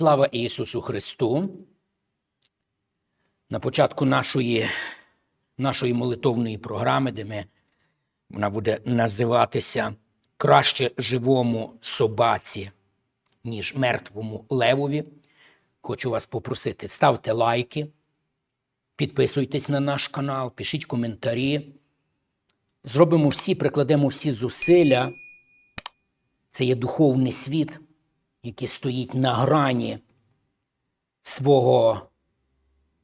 Слава Ісусу Христу! На початку нашої, нашої молитовної програми, де ми, вона буде називатися Краще живому собаці, ніж мертвому левові. Хочу вас попросити, ставте лайки, підписуйтесь на наш канал, пишіть коментарі. Зробимо всі, прикладемо всі зусилля. Це є духовний світ, який стоїть на грані свого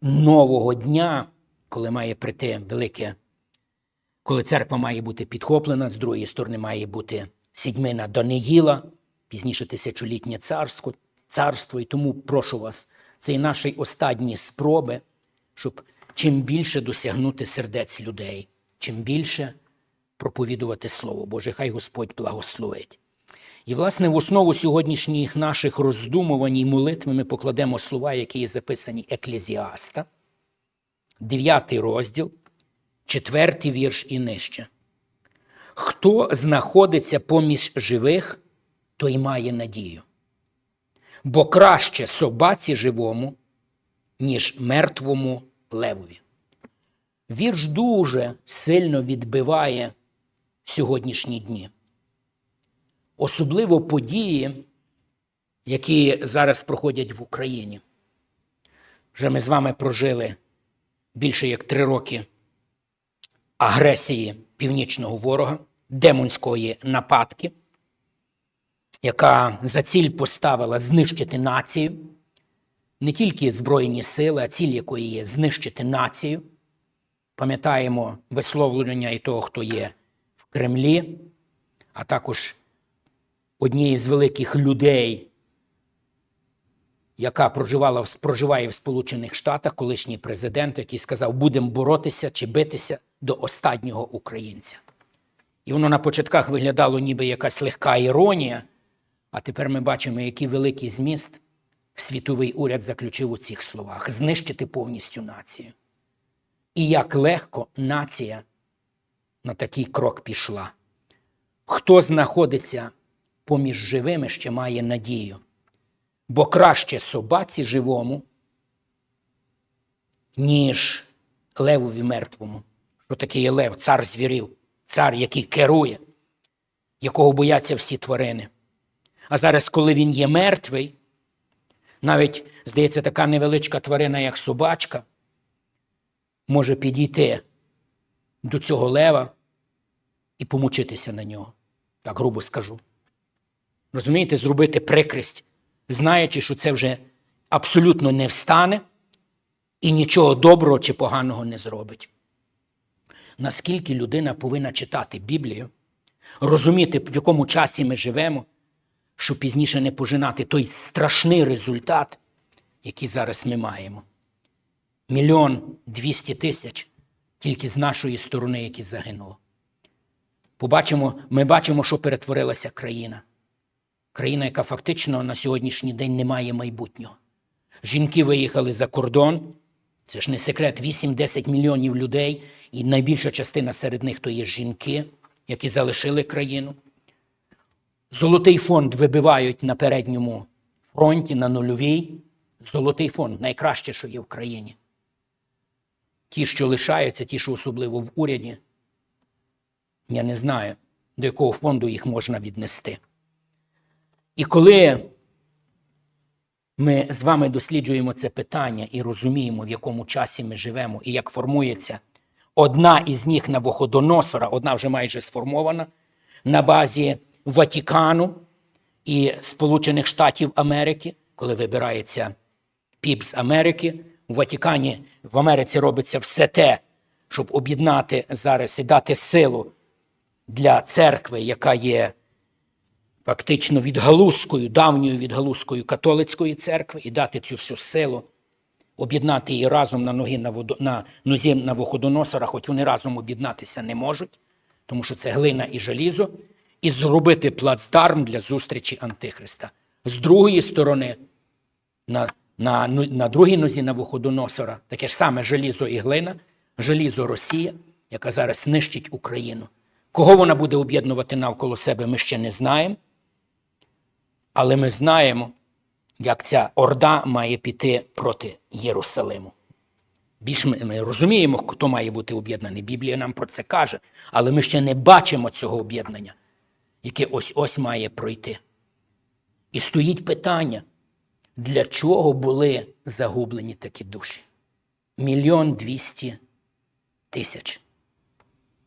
нового дня, коли має прийти велике, коли церква має бути підхоплена, з другої сторони має бути сідьмина Даниїла, пізніше тисячолітнє царство, царство. І тому прошу вас, це і наші останні спроби, щоб чим більше досягнути сердець людей, чим більше проповідувати Слово Боже. Хай Господь благословить. І, власне, в основу сьогоднішніх наших роздумувань і молитви ми покладемо слова, які є записані Еклезіаста, 9 розділ, 4 вірш і нижче. Хто знаходиться поміж живих, той має надію. Бо краще собаці живому, ніж мертвому левові. Вірш дуже сильно відбиває сьогоднішні дні особливо події, які зараз проходять в Україні. Вже ми з вами прожили більше як три роки агресії північного ворога, демонської нападки, яка за ціль поставила знищити націю, не тільки Збройні сили, а ціль якої є знищити націю. Пам'ятаємо висловлення і того, хто є в Кремлі, а також однієї з великих людей, яка проживала, проживає в Сполучених Штатах, колишній президент, який сказав, будемо боротися чи битися до останнього українця. І воно на початках виглядало ніби якась легка іронія, а тепер ми бачимо, який великий зміст світовий уряд заключив у цих словах: знищити повністю націю. І як легко нація на такий крок пішла. Хто знаходиться поміж живими ще має надію. Бо краще собаці живому, ніж левові мертвому. Що таке є лев? Цар звірів, цар, який керує, якого бояться всі тварини. А зараз, коли він є мертвий, навіть, здається, така невеличка тварина, як собачка, може підійти до цього лева і помучитися на нього. Так грубо скажу розумієте, зробити прикрість, знаючи, що це вже абсолютно не встане і нічого доброго чи поганого не зробить. Наскільки людина повинна читати Біблію, розуміти, в якому часі ми живемо, щоб пізніше не пожинати той страшний результат, який зараз ми маємо. Мільйон двісті тисяч тільки з нашої сторони, які загинуло. Побачимо, Ми бачимо, що перетворилася країна. Країна, яка фактично на сьогоднішній день не має майбутнього. Жінки виїхали за кордон. Це ж не секрет, 8-10 мільйонів людей, і найбільша частина серед них то є жінки, які залишили країну. Золотий фонд вибивають на передньому фронті, на нульовій. Золотий фонд найкраще, що є в країні. Ті, що лишаються, ті, що особливо в уряді, я не знаю, до якого фонду їх можна віднести. І коли ми з вами досліджуємо це питання і розуміємо, в якому часі ми живемо і як формується одна із них на Воходоносора, одна вже майже сформована на базі Ватикану і Сполучених Штатів Америки, коли вибирається піп з Америки, у Ватикані в Америці робиться все те, щоб об'єднати зараз і дати силу для церкви, яка є фактично відгалузкою, давньою відгалузкою католицької церкви і дати цю всю силу, об'єднати її разом на ноги на, водо, на нозі на Воходоносора, хоч вони разом об'єднатися не можуть, тому що це глина і желізо, і зробити плацдарм для зустрічі Антихриста. З другої сторони, на на, на другій нозі на Вуходоносора таке ж саме желізо і глина, желізо Росія, яка зараз нищить Україну. Кого вона буде об'єднувати навколо себе, ми ще не знаємо. Але ми знаємо, як ця орда має піти проти Єрусалиму. Більш ми, ми розуміємо, хто має бути об'єднаний. Біблія нам про це каже, але ми ще не бачимо цього об'єднання, яке ось ось має пройти. І стоїть питання, для чого були загублені такі душі? Мільйон двісті тисяч.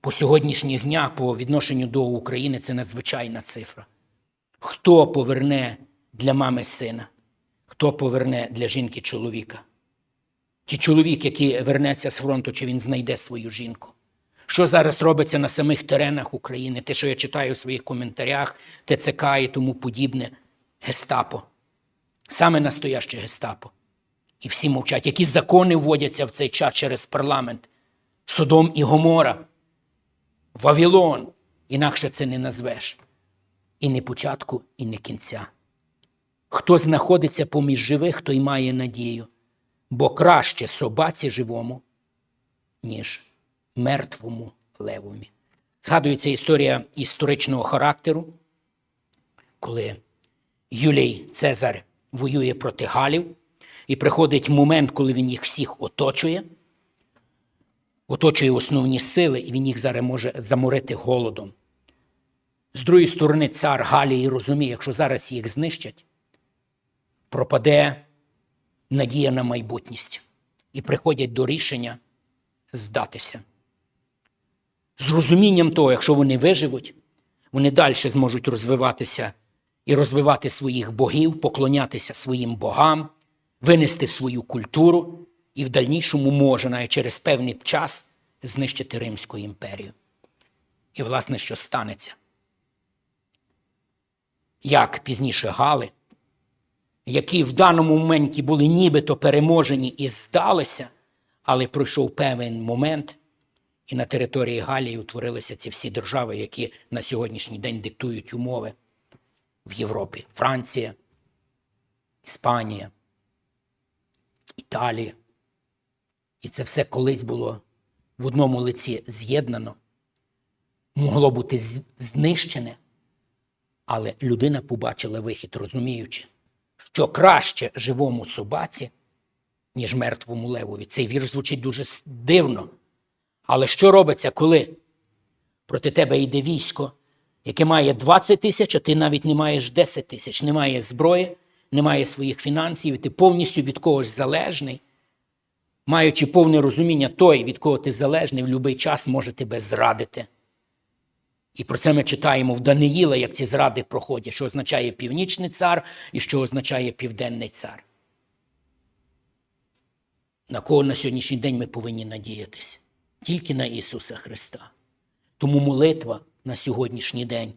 По сьогоднішніх днях, по відношенню до України, це надзвичайна цифра. Хто поверне для мами сина? Хто поверне для жінки чоловіка? Чи чоловік, який вернеться з фронту, чи він знайде свою жінку? Що зараз робиться на самих теренах України? Те, що я читаю у своїх коментарях, ТЦК і тому подібне, гестапо. Саме настояще гестапо. І всі мовчать. Які закони вводяться в цей час через парламент? Содом і Гомора, Вавилон. Інакше це не назвеш. І не початку, і не кінця. Хто знаходиться поміж живих, той має надію, бо краще собаці живому, ніж мертвому левові. Згадується історія історичного характеру, коли Юлій Цезар воює проти Галів, і приходить момент, коли він їх всіх оточує, оточує основні сили, і він їх зараз може заморити голодом. З другої сторони, цар Галії розуміє, якщо зараз їх знищать, пропаде надія на майбутність і приходять до рішення здатися. З розумінням того, якщо вони виживуть, вони далі зможуть розвиватися і розвивати своїх богів, поклонятися своїм богам, винести свою культуру і в дальнішому може навіть через певний час знищити Римську імперію. І, власне, що станеться? Як пізніше Гали, які в даному моменті були нібито переможені і здалися, але пройшов певний момент, і на території Галії утворилися ці всі держави, які на сьогоднішній день диктують умови в Європі: Франція, Іспанія, Італія. І це все колись було в одному лиці з'єднано, могло бути знищене, але людина побачила вихід, розуміючи, що краще живому собаці, ніж мертвому левові. Цей вірш звучить дуже дивно. Але що робиться, коли проти тебе йде військо, яке має 20 тисяч, а ти навіть не маєш 10 тисяч, немає зброї, немає своїх фінансів, і ти повністю від когось залежний, маючи повне розуміння, той, від кого ти залежний, в будь-який час може тебе зрадити. І про це ми читаємо в Даниїла, як ці зради проходять, що означає північний цар і що означає південний цар. На кого на сьогоднішній день ми повинні надіятися? Тільки на Ісуса Христа. Тому молитва на сьогоднішній день,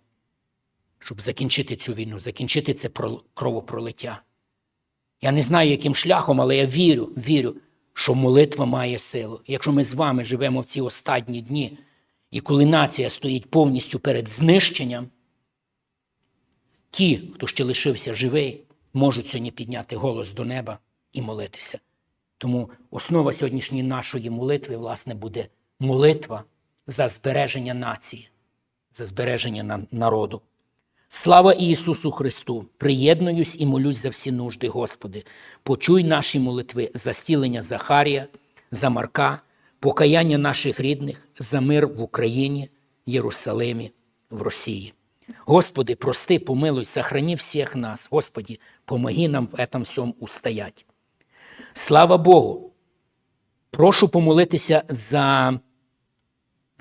щоб закінчити цю війну, закінчити це кровопролиття. Я не знаю, яким шляхом, але я вірю, вірю, що молитва має силу. Якщо ми з вами живемо в ці останні дні, і коли нація стоїть повністю перед знищенням, ті, хто ще лишився живий, можуть сьогодні підняти голос до неба і молитися. Тому основа сьогоднішньої нашої молитви, власне, буде молитва за збереження нації, за збереження народу. Слава Ісусу Христу! Приєднуюсь і молюсь за всі нужди, Господи. Почуй наші молитви за стілення Захарія, за Марка, покаяння наших рідних, за мир в Україні, Єрусалимі, в Росії. Господи, прости, помилуй, сохрани всіх нас. Господи, помоги нам в этом всьому устоять. Слава Богу! Прошу помолитися за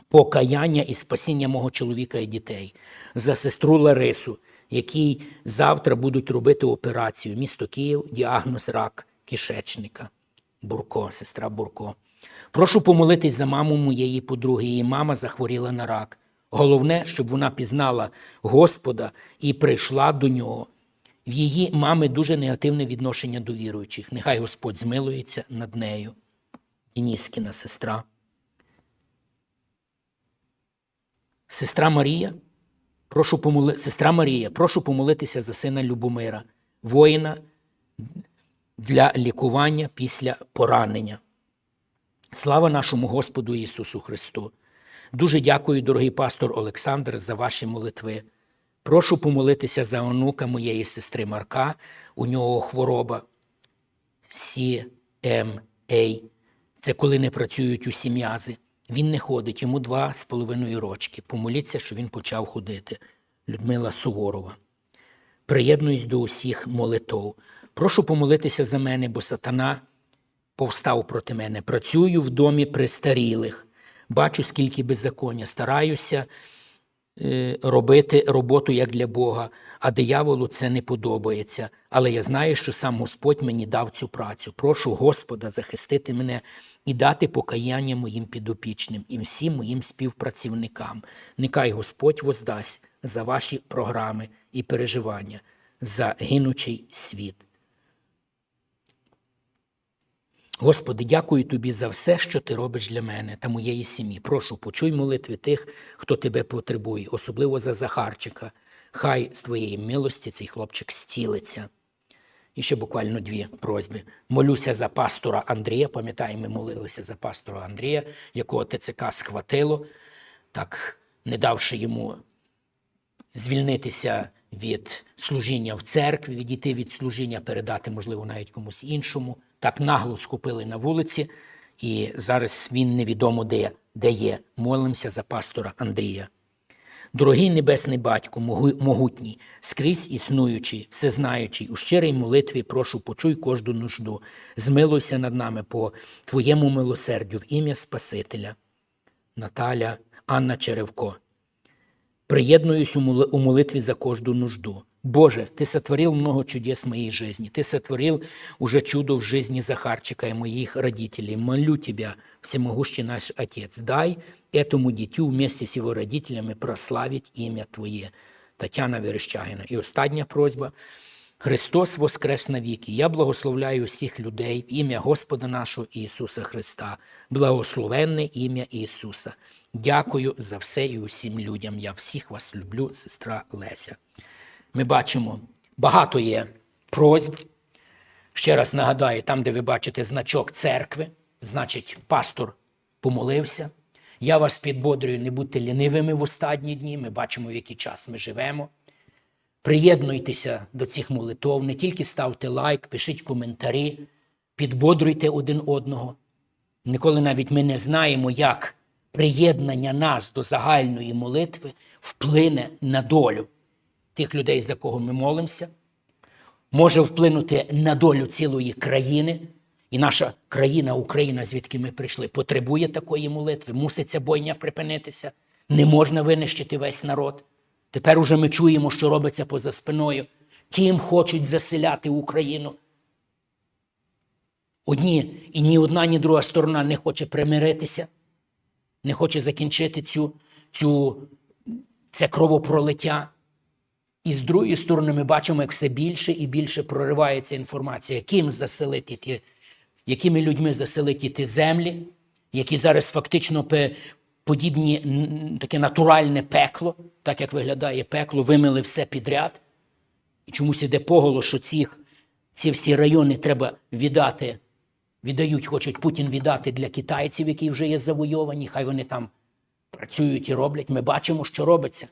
покаяння і спасіння мого чоловіка і дітей, за сестру Ларису, якій завтра будуть робити операцію. Місто Київ, діагноз рак кишечника. Бурко, сестра Бурко. Прошу помолитись за маму моєї подруги. Її мама захворіла на рак. Головне, щоб вона пізнала Господа і прийшла до нього. В її мами дуже негативне відношення до віруючих. Нехай Господь змилується над нею. Дініскіна сестра. Сестра Марія, прошу помоли... Сестра Марія, прошу помолитися за сина Любомира, воїна для лікування після поранення. Слава нашому Господу Ісусу Христу! Дуже дякую, дорогий пастор Олександр, за ваші молитви. Прошу помолитися за онука моєї сестри Марка. У нього хвороба CMA. Це коли не працюють усі м'язи. Він не ходить, йому два з половиною рочки. Помоліться, що він почав ходити. Людмила Суворова. Приєднуюсь до усіх молитов. Прошу помолитися за мене, бо сатана повстав проти мене. Працюю в домі престарілих, бачу, скільки беззаконня, стараюся е, робити роботу як для Бога, а дияволу це не подобається. Але я знаю, що сам Господь мені дав цю працю. Прошу Господа захистити мене і дати покаяння моїм підопічним і всім моїм співпрацівникам. Нехай Господь воздасть за ваші програми і переживання, за гинучий світ. Господи, дякую тобі за все, що ти робиш для мене та моєї сім'ї. Прошу, почуй молитви тих, хто тебе потребує, особливо за Захарчика. Хай з твоєї милості цей хлопчик зцілиться. І ще буквально дві просьби. Молюся за пастора Андрія. Пам'ятаю, ми молилися за пастора Андрія, якого ТЦК схватило, так не давши йому звільнитися від служіння в церкві, відійти від служіння, передати, можливо, навіть комусь іншому. Так нагло схопили на вулиці, і зараз він невідомо де, де є. Молимося за пастора Андрія. Дорогий Небесний Батько, могутній, скрізь існуючий, всезнаючий, у щирій молитві прошу, почуй кожну нужду, змилуйся над нами по Твоєму милосердю в ім'я Спасителя. Наталя Анна Черевко. Приєднуюсь у молитві за кожну нужду. Боже, Ты сотворил много чудес в моей жизни. Ты сотворил уже чудо в жизни Захарчика и моих родителей. Молю Тебя, всемогущий наш Отец, дай этому дитю вместе с его родителями прославить имя Твоє. Тетяна Верещагіна. І остання просьба. Христос воскрес навіки. Я благословляю всіх людей в ім'я Господа нашого Ісуса Христа. Благословенне ім'я Ісуса. Дякую за все і усім людям. Я всіх вас люблю, сестра Леся. Ми бачимо, багато є просьб. Ще раз нагадаю, там, де ви бачите значок церкви, значить, пастор помолився. Я вас підбодрюю, не будьте лінивими в останні дні. Ми бачимо, в який час ми живемо. Приєднуйтеся до цих молитов, не тільки ставте лайк, пишіть коментарі, підбодрюйте один одного. Ніколи навіть ми не знаємо, як приєднання нас до загальної молитви вплине на долю тих людей, за кого ми молимося, може вплинути на долю цілої країни. І наша країна, Україна, звідки ми прийшли, потребує такої молитви. Мусить ця бойня припинитися. Не можна винищити весь народ. Тепер уже ми чуємо, що робиться поза спиною. Ким хочуть заселяти Україну. Одні і ні одна, ні друга сторона не хоче примиритися, не хоче закінчити цю, цю, це кровопролиття. І з другої сторони, ми бачимо, як все більше і більше проривається інформація, ким заселити ті, якими людьми заселити ті землі, які зараз фактично подібні таке натуральне пекло, так як виглядає пекло, вимили все підряд. І чомусь іде поголос, що цих, ці всі райони треба віддати, віддають, хочуть Путін віддати для китайців, які вже є завойовані, хай вони там працюють і роблять. Ми бачимо, що робиться.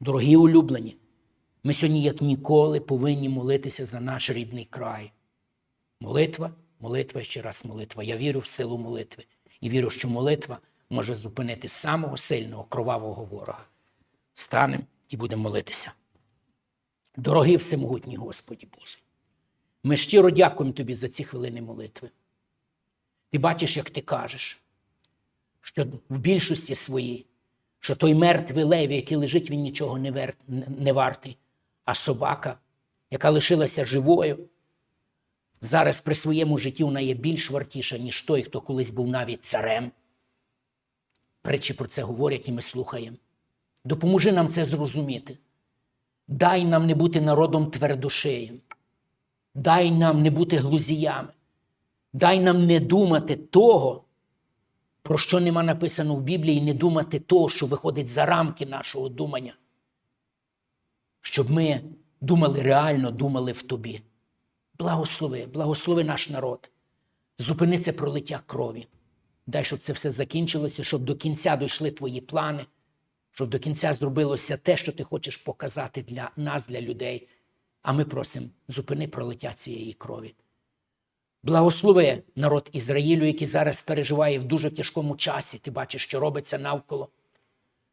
Дорогі улюблені, ми сьогодні, як ніколи, повинні молитися за наш рідний край. Молитва, молитва, ще раз молитва. Я вірю в силу молитви і вірю, що молитва може зупинити самого сильного кровавого ворога. Станемо і будемо молитися. Дорогий всемогутній Господі Боже, ми щиро дякуємо Тобі за ці хвилини молитви. Ти бачиш, як ти кажеш, що в більшості своїй, що той мертвий лев, який лежить, він нічого не, вер... не вартий, а собака, яка лишилася живою, зараз при своєму житті вона є більш вартіша, ніж той, хто колись був навіть царем. Притчі про це говорять і ми слухаємо. Допоможи нам це зрозуміти. Дай нам не бути народом твердошиєм. Дай нам не бути глузіями. Дай нам не думати того, про що нема написано в Біблії, не думати того, що виходить за рамки нашого думання. Щоб ми думали реально, думали в тобі. Благослови, благослови наш народ. Зупини це пролиття крові. Дай, щоб це все закінчилося, щоб до кінця дійшли твої плани, щоб до кінця зробилося те, що ти хочеш показати для нас, для людей. А ми просимо, зупини пролиття цієї крові. Благослови народ Ізраїлю, який зараз переживає в дуже тяжкому часі. Ти бачиш, що робиться навколо.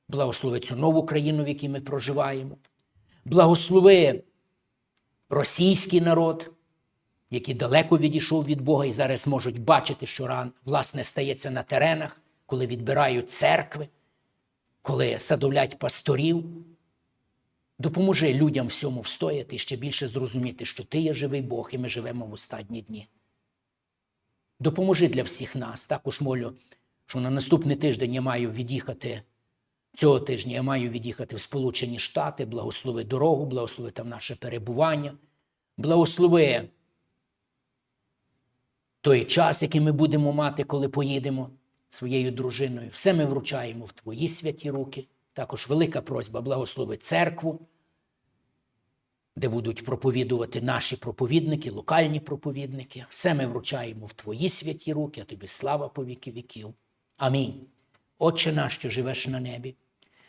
Благослови цю нову країну, в якій ми проживаємо. Благослови російський народ, який далеко відійшов від Бога і зараз можуть бачити, що власне стається на теренах, коли відбирають церкви, коли садовлять пасторів. Допоможи людям всьому встояти і ще більше зрозуміти, що ти є живий Бог, і ми живемо в останні дні. Допоможи для всіх нас. Також молю, що на наступний тиждень я маю від'їхати. Цього тижня я маю від'їхати в Сполучені Штати, благослови дорогу, благослови там наше перебування, благослови той час, який ми будемо мати, коли поїдемо своєю дружиною. Все ми вручаємо в Твої святі руки. Також велика просьба благослови церкву, де будуть проповідувати наші проповідники, локальні проповідники. Все ми вручаємо в Твої святі руки, а тобі слава по віки віків. Амінь. Отче наш, що живеш на небі,